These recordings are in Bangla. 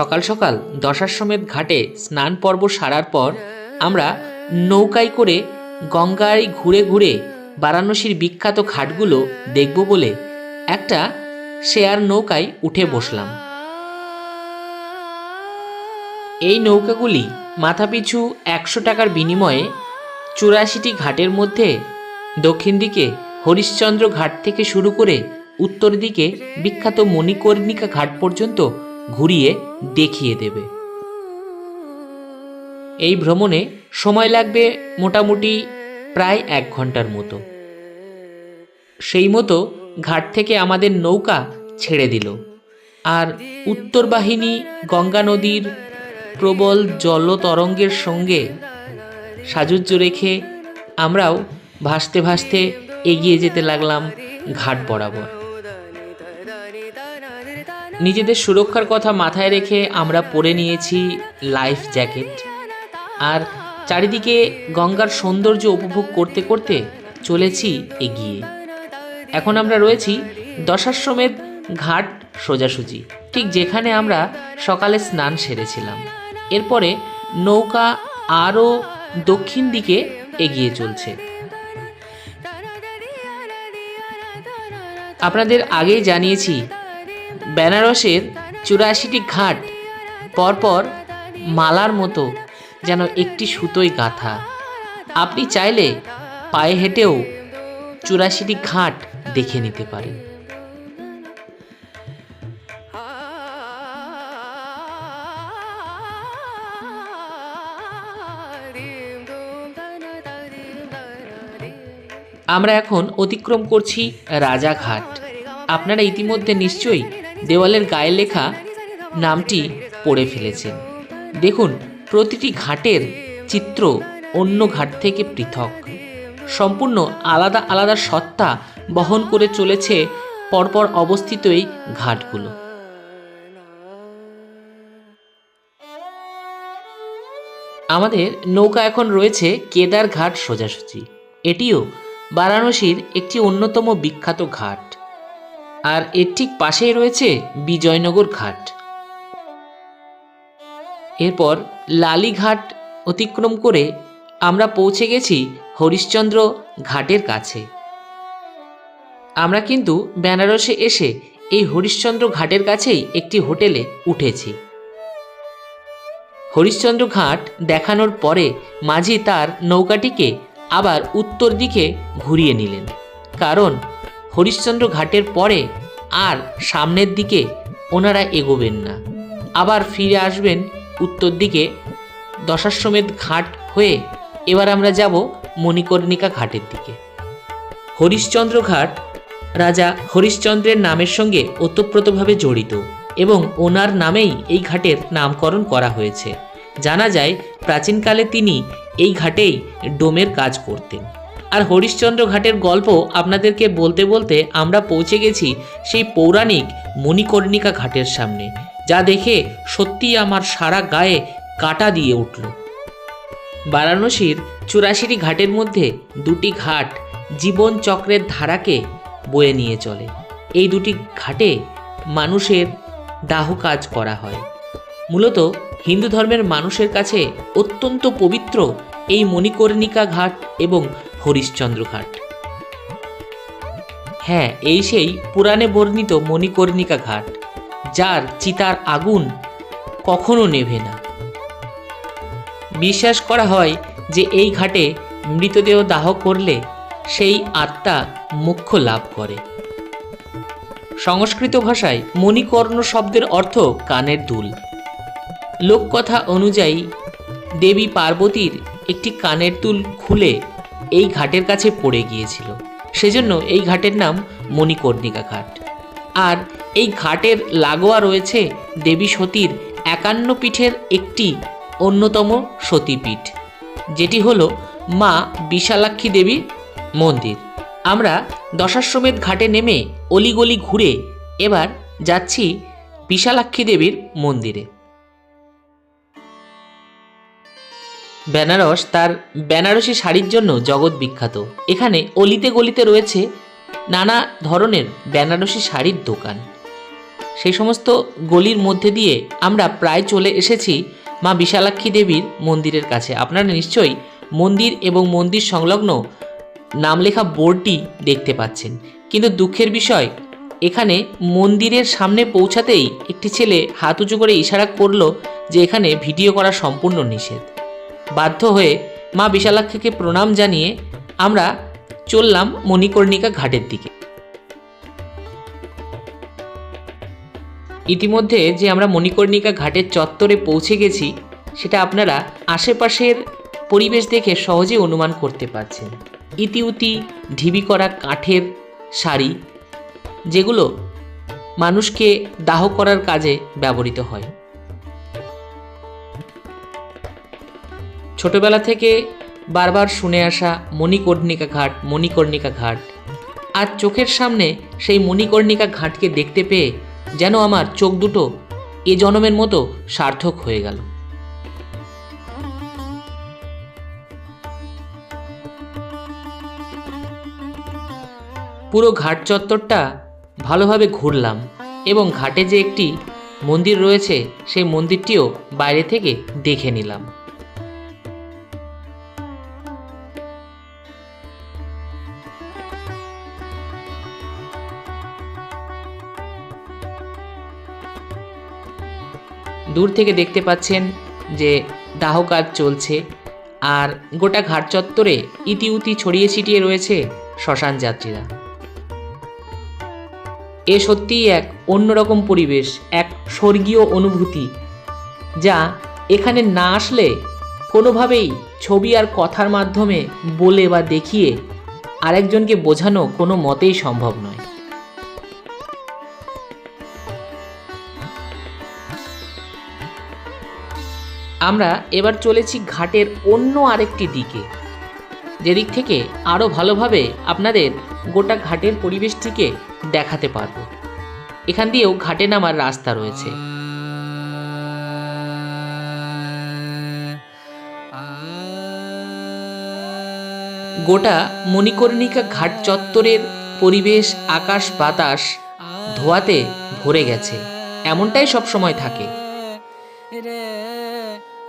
সকাল সকাল দশাশ্বমেধ ঘাটে স্নান পর্ব সারার পর আমরা নৌকায় করে গঙ্গায় ঘুরে ঘুরে বারাণসীর বিখ্যাত ঘাটগুলো দেখব বলে একটা শেয়ার নৌকায় উঠে বসলাম। এই নৌকাগুলি মাথাপিছু একশো টাকার বিনিময়ে চুরাশিটি ঘাটের মধ্যে দক্ষিণ দিকে হরিশ্চন্দ্র ঘাট থেকে শুরু করে উত্তর দিকে বিখ্যাত মণিকর্ণিকা ঘাট পর্যন্ত ঘুরিয়ে দেখিয়ে দেবে। এই ভ্রমণে সময় লাগবে মোটামুটি প্রায় এক ঘণ্টার মতো। সেই মতো ঘাট থেকে আমাদের নৌকা ছেড়ে দিল। আর উত্তর বাহিনী গঙ্গা নদীর প্রবল জলতরঙ্গের সঙ্গে সাজুজ্য রেখে আমরাও ভাসতে ভাসতে এগিয়ে যেতে লাগলাম ঘাট বরাবর। নিজেদের সুরক্ষার কথা মাথায় রেখে আমরা পরে নিয়েছি লাইফ জ্যাকেট আর চারিদিকে গঙ্গার সৌন্দর্য উপভোগ করতে করতে চলেছি এগিয়ে। এখন আমরা রয়েছি দশাশ্বমেধ ঘাট সোজাসুজি, ঠিক যেখানে আমরা সকালে স্নান সেরেছিলাম। এরপরে নৌকা আরও দক্ষিণ দিকে এগিয়ে চলছে। আপনাদের আগেই জানিয়েছি বেনারসের চুরাশিটি ঘাট পরপর মালার মতো যেন একটি সুতোয় গাঁথা। আপনি চাইলে পায়ে হেঁটেও চুরাশিটি ঘাট দেখে নিতে পারেন। আমরা এখন অতিক্রম করছি রাজাঘাট। আপনারা ইতিমধ্যে নিশ্চয়ই দেওয়ালের গায়ে লেখা নামটি পড়ে ফেলেছেন। দেখুন, প্রতিটি ঘাটের চিত্র অন্য ঘাট থেকে পৃথক। সম্পূর্ণ আলাদা আলাদা সত্তা বহন করে চলেছে পরপর অবস্থিত এই ঘাটগুলো। আমাদের নৌকা এখন রয়েছে কেদার ঘাট সোজাসুজি। এটিও বারাণসীর একটি অন্যতম বিখ্যাত ঘাট। আর এর ঠিক পাশেই রয়েছে বিজয়নগর ঘাট। এরপর লালিঘাট অতিক্রম করে আমরা পৌঁছে গেছি হরিশ্চন্দ্র ঘাটের কাছে। আমরা কিন্তু বেনারসে এসে এই হরিশ্চন্দ্র ঘাটের কাছেই একটি হোটেলে উঠেছি। হরিশ্চন্দ্র ঘাট দেখানোর পরে মাঝি তার নৌকাটিকে আবার উত্তর দিকে ঘুরিয়ে নিলেন। কারণ হরিশ্চন্দ্র ঘাটের পরে আর সামনের দিকে ওনারা এগোবেন না। আবার ফিরে আসবেন উত্তর দিকে দশাশ্বমেধ ঘাট হয়ে এবার আমরা যাব মণিকর্ণিকা ঘাটের দিকে। হরিশ্চন্দ্র ঘাট রাজা হরিশ্চন্দ্রের নামের সঙ্গে ওতপ্রোতভাবে জড়িত এবং ওনার নামেই এই ঘাটের নামকরণ করা হয়েছে। জানা যায় প্রাচীনকালে তিনি এই ঘাটেই ডোমের কাজ করতেন। আর হরিশ্চন্দ্র ঘাটের গল্প আপনাদেরকে বলতে বলতে আমরা পৌঁছে গেছি সেই পৌরাণিক মণিকর্ণিকা ঘাটের সামনে, যা দেখে সত্যিই আমার সারা গায়ে কাটা দিয়ে উঠল। বারাণসীর চুরাশিটি ঘাটের মধ্যে দুটি ঘাট জীবন চক্রের ধারাকে বয়ে নিয়ে চলে। এই দুটি ঘাটে মানুষের দাহ কাজ করা হয়। মূলত হিন্দু ধর্মের মানুষের কাছে অত্যন্ত পবিত্র এই মণিকর্ণিকা ঘাট এবং হরিশ্চন্দ্র ঘাট হ্যাঁ এই সেই পুরাণে বর্ণিত মণিকর্ণিকা ঘাট, যার চিতার আগুন কখনো নেভে না। বিশ্বাস করা হয় যে এই ঘাটে মৃতদেহ দাহ করলে সেই আত্মা মুখ্য লাভ করে। সংস্কৃত ভাষায় মণিকর্ণ শব্দের অর্থ কানের দুল। লোককথা অনুযায়ী দেবী পার্বতীর একটি কানের দুল খুলে এই ঘাটের কাছে পড়ে গিয়েছিল। সেজন্য এই ঘাটের নাম মণিকর্ণিকা ঘাট। আর এই ঘাটের লাগোয়া রয়েছে দেবী সতীর একান্ন পীঠের একটি অন্যতম সতীপীঠ, যেটি হলো মা বিশালাক্ষী দেবীর মন্দির। আমরা দশাশ্বমেধ ঘাটে নেমে অলিগলি ঘুরে এবার যাচ্ছি বিশালাক্ষী দেবীর মন্দিরে। বেনারস তার বেনারসি শাড়ির জন্য জগৎ বিখ্যাত। এখানে অলিতে গলিতে রয়েছে নানা ধরনের বেনারসি শাড়ির দোকান। সেই সমস্ত গলির মধ্যে দিয়ে আমরা প্রায় চলে এসেছি মা বিশালাক্ষী দেবীর মন্দিরের কাছে। আপনারা নিশ্চয়ই মন্দির এবং মন্দির সংলগ্ন নাম লেখা বোর্ডটি দেখতে পাচ্ছেন। কিন্তু দুঃখের বিষয়, এখানে মন্দিরের সামনে পৌঁছাতেই একটি ছেলে হাত উঁচু করে ইশারা করল যে এখানে ভিডিও করা সম্পূর্ণ নিষেধ। বাধ্য হয়ে মা বিশালাক্ষীকে প্রণাম জানিয়ে আমরা চললাম মণিকর্ণিকা ঘাটের দিকে। ইতিমধ্যে যে আমরা মণিকর্ণিকা ঘাটের চত্বরে পৌঁছে গেছি, সেটা আপনারা আশেপাশের পরিবেশ দেখে সহজে অনুমান করতে পারছেন। ইতিউতি, ঢিবি করা কাঠের শাড়ি, যেগুলো মানুষকে দাহ করার কাজে ব্যবহৃত হয়। ছোটবেলা থেকে বারবার শুনে আসা মণিকর্ণিকা ঘাট মণিকর্ণিকা ঘাট। আর চোখের সামনে সেই মণিকর্ণিকা ঘাটকে দেখতে পেয়ে যেন আমার চোখ দুটো এ জনমের মতো সার্থক হয়ে গেল। পুরো ঘাট চত্বরটা ভালোভাবে ঘুরলাম এবং ঘাটে যে একটি মন্দির রয়েছে, সেই মন্দিরটিও বাইরে থেকে দেখে নিলাম। দূর থেকে দেখতে পাচ্ছেন যে দাহ কাজ চলছে আর গোটা ঘাট চত্বরে ইতিউতি ছড়িয়ে ছিটিয়ে রয়েছে শ্মশান যাত্রীরা। এ সত্যিই এক অন্যরকম পরিবেশ, এক স্বর্গীয় অনুভূতি, যা এখানে না আসলে কোনোভাবেই ছবি আর কথার মাধ্যমে বলে বা দেখিয়ে আরেকজনকে বোঝানো কোনো মতেই সম্ভব নয়। আমরা এবার চলেছি ঘাটের অন্য আরেকটি দিকে। যেদিক থেকে আরও ভালোভাবে আপনাদের গোটা ঘাটের পরিবেশটিকে দেখাতে পারব। এখান দিয়েও ঘাটে নামার রাস্তা রয়েছে। গোটা মণিকর্ণিকা ঘাট চত্বরের পরিবেশ, আকাশ, বাতাস ধোয়াতে ভরে গেছে। এমনটাই সব সময় থাকে।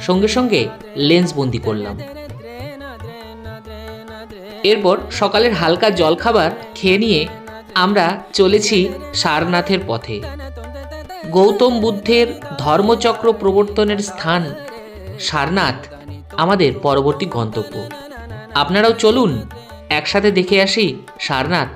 সঙ্গে সঙ্গে লেন্স বন্দি করলাম। এরপর সকালের হালকা জলখাবার খেয়ে নিয়ে আমরা চলেছি সারনাথের পথে। গৌতম বুদ্ধের ধর্মচক্র প্রবর্তনের স্থান সারনাথ, আমাদের পরবর্তী গন্তব্য। আপনারাও চলুন, একসাথে দেখে আসি সারনাথ।